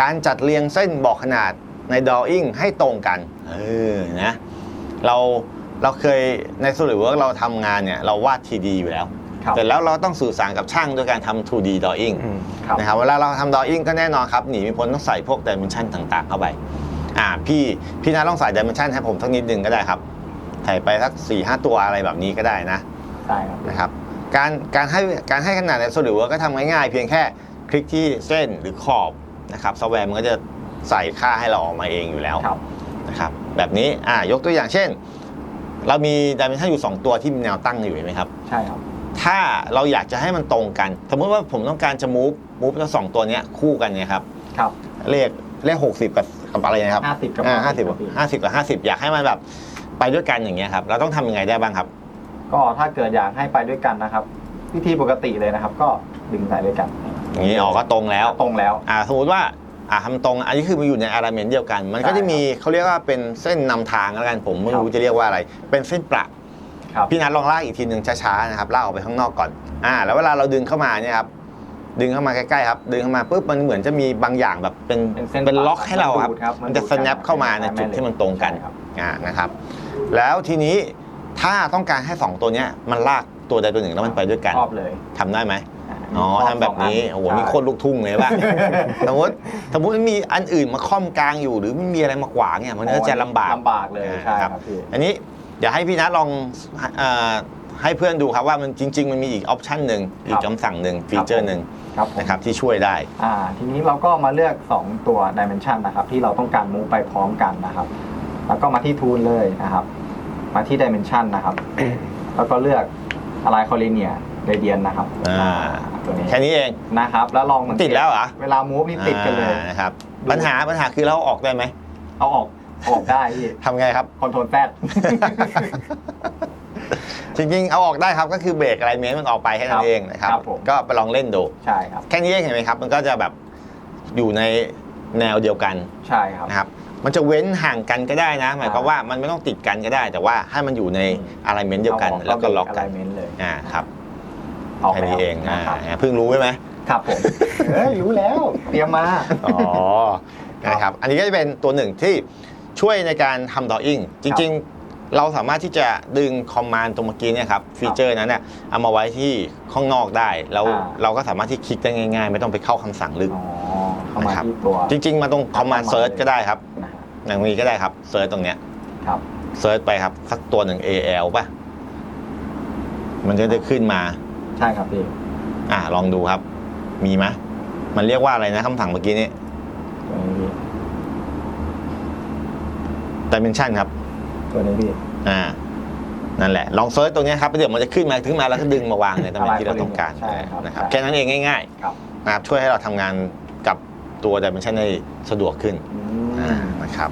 การจัดเรียงเส้นบอกขนาดใน drawing ให้ตรงกันเออนะเราเราเคยใน SolidWorks เราทำงานเนี่ยเราวาด 3D อยู่แล้วครับแต่แล้วเราต้องสื่อสารกับช่างด้วยการทำ 2D drawing อืมครับนะครับเวลาเราทำ drawing ก็แน่นอนครับหนีไม่พ้นต้องใส่พวก dimension ต่างๆ เข้าไปอ่าพี่พี่นาลองใส่ dimension ให้ผมสักนิดหนึ่งก็ได้ครับใส่ไปสัก4ี่ห้าตัวอะไรแบบนี้ก็ได้นะได้ครับนะครับการการให้การให้ขนาดใน SolidWorks ก็ทำง่ายๆเพียงแค่คลิกที่เส้นหรือขอบ นะครับซอฟต์แวร์มันก็จะใส่ค่าให้เราออกมาเองอยู่แล้วครับนะครับแบบนี้อ่ายกตัวอย่างเช่น เรามีดิเมนชันอยู่ 2 ตัวที่มีแนวตั้งอยู่เห็นไหมครับใช่ครับ ถ้าเราอยากจะให้มันตรงกัน สมมติว่าผมต้องการจะ move move ทั้งสองตัวเนี้ยคู่กันเนี่ยครับครับเลขเลข60กับกับอะไรนะครับห้าสิบกับอ่าห้าสิบครับพี่ห้าสิบกับห้าสิบอยากให้มันแบบไปด้วยกันอย่างเงี้ยครับเราต้องทำยังไงได้บ้างครับ ก็ถ้าเกิดอยากให้ไปด้วยกันนะครับ วิธีปกติเลยนะครับ ก็ ดึงสายด้วยกันอย่างนี้ออกก็ตรงแล้ว ตรงแล้ว อ่าสมมติว่าอ่าทำตรงอันนี้คือมันอยู่ในอาราเมนเดียวกัน มันก็ใช่จะมีเขาเรียกว่าเป็นเส้นนำทางแล้วกันผมไม่ครับรู้จะเรียกว่าอะไร เป็นเส้นประครับพี่นัทลองลากอีกทีหนึ่งช้าๆนะครับลากออกไปข้างนอกก่อนอ่าแล้วเวลาเราดึงเข้ามาเนี่ยครับดึงเข้ามาใกล้ๆครับดึงเข้ามาปุ๊บมันเหมือนจะมีบางอย่างแบบเป็นเป็นเส้นเป็นล็อกให้เราครับมันดูดครับมันจะมันดูด snap เข้ามาในจุดที่มันตรงกันใช่ครับอ่านะครับ แล้วทีนี้ถ้าต้องการให้สองตัวเนี้ยมันลากตัวใดตัวหนึ่งแล้วมันไปด้วยกันครอบเลยทำได้ไหมา อ๋อครทำแบบนี้สงโอ้โหใช่นี่โคตรลูกทุ่งเลยป่ะ สมมติสมมติมันมีอันอื่นมาค่อมกลางอยู่ หรือไม่มีอะไรมาขวางเนี่ยมันก็จะลำบากลำบากเลยใช่อ่าครับพี่อันนี้เดี๋ยวให้พี่นัทลองเอ่อให้เพื่อนดูครับว่ามันจริง ๆ มันมีอีกออปชันหนึ่งอีกคำสั่งหนึ่งฟีเจอร์หนึ่งครับผมนะครับที่ช่วยได้อ่าทีนี้เราก็มาเลือก 2 ตัว dimension นะครับ ที่เราต้องการมูฟไปพร้อมกันนะครับ แล้วก็มาที่ tool เลยนะครับ มาที่ dimension นะครับ แล้วก็เลือก align collinear radian นะครับอ่า ตัวนี้แค่นี้เองนะครับ แล้วลองสังเกติดแล้วเหรอเวลา move นี่ติดกันเลยอ่านะครับดูปัญหาปัญหาคือเราเอาออกได้ไหมเอาออกเอาออกได้พี่ทำไงครับ คอนโทรลแซดจริงๆ เอาออกได้ครับก็คือเบรกอะไรเมนต์มันออกไปแค่นั้ครันบเองนะครับ ครับผม ก็ไปลองเล่นดู ใช่ครับ แค่นี้เองเห็นไหมครับ มันก็จะแบบอยู่ในแนวเดียวกันใช่ครับ นะครับ มันจะเว้นห่างกันก็ได้นะ หมายความว่ามันไม่ต้องติดกันก็ได้ แต่ว่าให้มันอยู่ในอะไรเมนต์เดียวกัน แล้วก็ล็อกกันเมนเลย อ่าครับ ออกแค่แล้วนี้เองอ่านะครับเพิ่งรู้ใช่ไหมครับผมเฮ้ยรู้แล้ว เตรียมมา อ๋อนะครับอันนี้ก็จะเป็นตัวหนึ่งที่ช่วยในการทำดอ w อิงจริง ๆ เราสามารถที่จะดึงคอมมานด์ตรงเมื่อกี้เนี่ยครับฟีเจอร์นั้นเนี่ยเอามาไว้ที่ข้างนอกได้แล้วอ่า เราก็สามารถที่คลิกได้ง่าย ๆ ไม่ต้องไปเข้าคำสั่งลึก อ๋อเข้ามานะครับ ที่ตัวจริง ๆ มาตรงคอมมานด์เซิร์ชก็ได้ครับนะฮะอย่างนี้ก็ได้ครับเซิร์ชตรงเนี้ย ครับ เซิร์ชไปครับ สักตัวหนึ่ง AL ป่ะ มันก็จะขึ้นมา ใช่ครับพี่อ่าลองดูครับ มีไหมมันเรียกว่าอะไรนะคำสั่งเมื่อกี้นี้ตัวนี้พี่ dimension ครับ ตัวนี้พี่ อ่า นั่นแหละ ลองเซิร์ชตรงเนี้ยครับเดี๋ยวมันจะขึ้นมาขึ้นมาแล้วก็ดึงมาวางในตำแหน่งที่เราต้องการใช่ครับนะครับใช่แค่นั้นเองง่ายครับ ๆนะครับช่วยให้เราทำงานกับตัว dimension ได้สะดวกขึ้นอือ่ามนะครับ